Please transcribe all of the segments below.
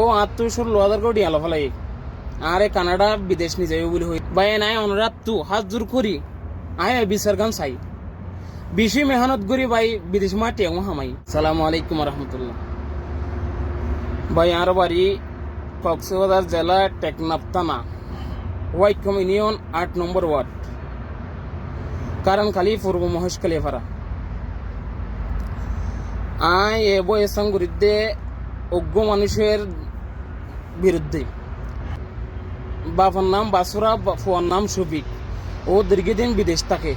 ও আত্মু ষোলো হাজার কোটি আলো ফেলাই। আরে কানাডা বিদেশ নিয়ে যাবে বলে হই। বাই নাই অনুরাত তু হাত জোর করি আয় বিচার গান চাই। বেশি মেহনত করি ভাই বিদেশ মাটি এমন হামাই। সালাম আলাইকুম রহমতুল্লাহ ভাই আর বাড়ি কক্সবাজার জেলা টেকনাফতানা। হোয়াইট কম ইউনিয়ন আট নম্বর ওয়ার্ড কারণ খালি পূর্ব মহেশখালী ফারা আই এ বয়সাং বিরুদ্ধে অজ্ঞ মানুষের বিরুদ্ধে। বাবার নাম বাসুরা, ফুয়ার নাম শফিক। ও দীর্ঘদিন বিদেশ থাকে।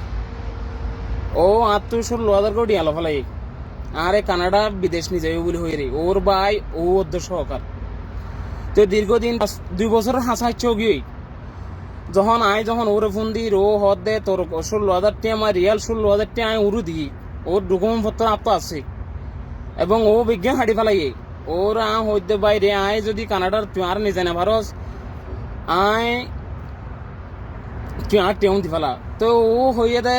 ও আত্ম ষোলো হাজার কোটি আলো ফেলাই আরে কানাডা বিদেশ নিয়ে যাবে বলে হয়ে রে। ওর ভাই ও অধ্য সহকার। তো দীর্ঘদিন দুই বছর হাসা চৌগিয়ে যখন আয় যখন ওরে ফোন দিই ও হদ দে, তোর ষোলো হাজার টি আমার রিয়াল ষোলো হাজার টি আয় উড়ু দিই। ওর ডকুমেন্ট পত্র আত্ম আছে। এবং ও বিজ্ঞান হাঁটি ফেলাই ওর হইতে বাইরে আয় যদি কানাডার তুই আর নিজে না ভারস আয় তুই আর টেউন দি ফেলা। তো ও হইয়ে দে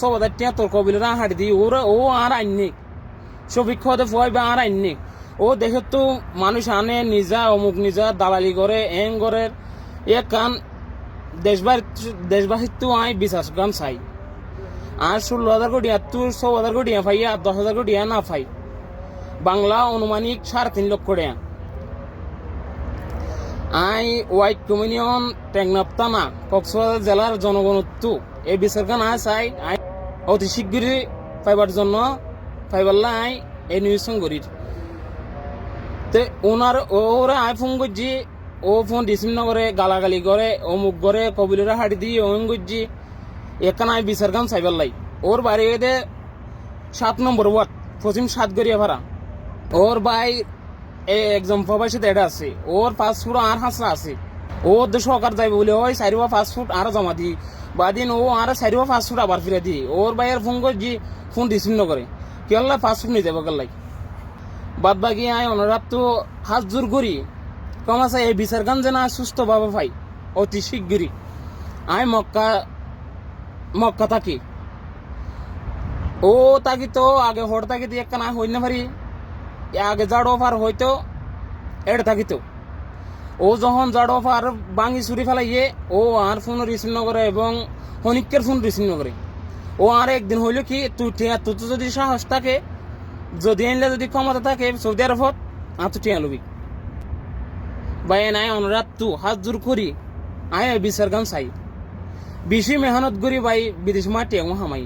সব হাজার টিয়া তোর কবিলের হাঁটি দি। ওরা, ও আর আইনি সবিক হতে ফুয়াই বা আর আইনি ও দেখে তো মানুষ আনে নিজা, অমুক নিজা, দালালি করে, এং করে। এ কান দেশবাসী দেশবাসীর তো আয় বিশ্বাস গান চাই। আর ষোলো হাজার কোটি আর তুই ছ হাজার কোটি ফাই আর দশ হাজার কোটি না ফাই। বাংলা অনুমানিক সাড়ে তিন লক্ষ টাকা। আই হোয়াইট কমিউনিয়ন টেকনাপ্তানা কক্সবাজার জেলার জনগণত্ব। এই বিচারখান আয় চাই। আই অতি শীঘ্রই পাইবার জন্য পাইবাল্লা আই এই নিউজ করির। তে ওনার ওরা আই ফোন করছি, ও ফোন রিসিভ না করে, গালাগালি করে, অমুক করে, কবিলেরা হাঁটি দিয়ে ওম করছি। এখানে আই বিচারখান চাইবার লাই। ওর বাড়ি সাত নম্বর ওয়ার্ড পশ্চিম সাতগড়িয়া ভাড়া ওর ভাই একজন প্রবাসী এটা আছে। ওর পাসপোর্ট আর হাসরা আছে। দেশ সরকার যাইবে বলে ওই চারি বা পাসপোর্ট আর জমা দি বাদিন ও আর চারি বা পাসপোর্ট আবার ফিরে দি ওর ভাইয়ের ফোন করছি ফোন রিসিভ নকরে কি হল্লা পাসপোর্ট নিয়ে যাব গেলাই বাদ বাকি আয় অনুরাধ তো হাত জোর করি। কম আছে, এই বিচার গান যেন সুস্থ ভাবে ভাই অতি শীঘ্রই আয় মক্কা মক্কা থাকি। ও তাকি তো, আগে হর তাকি দিয়ে একটা না হই না পারি। আগে জাড অফার হয়তো এড থাকিত। ও যখন জাড অফার বাঙি চুরি ফেলাইয়ে, ও আর ফোন রিসিভ নকরে এবং হনিকের ফোন রিসিভ নকরে ও আর একদিন হইল কি, তুই টিয়া তুই তো যদি সাহস থাকে, যদি আনলে যদি ক্ষমতা থাকে সৌদি আরবত, আর তুই টিয়া লবি। বাই নাই অনুরাধ তু হাত জোর করি, আয় বিচার গান চাই। বেশি মেহনত করি বাই বিদেশ মাটি হামাই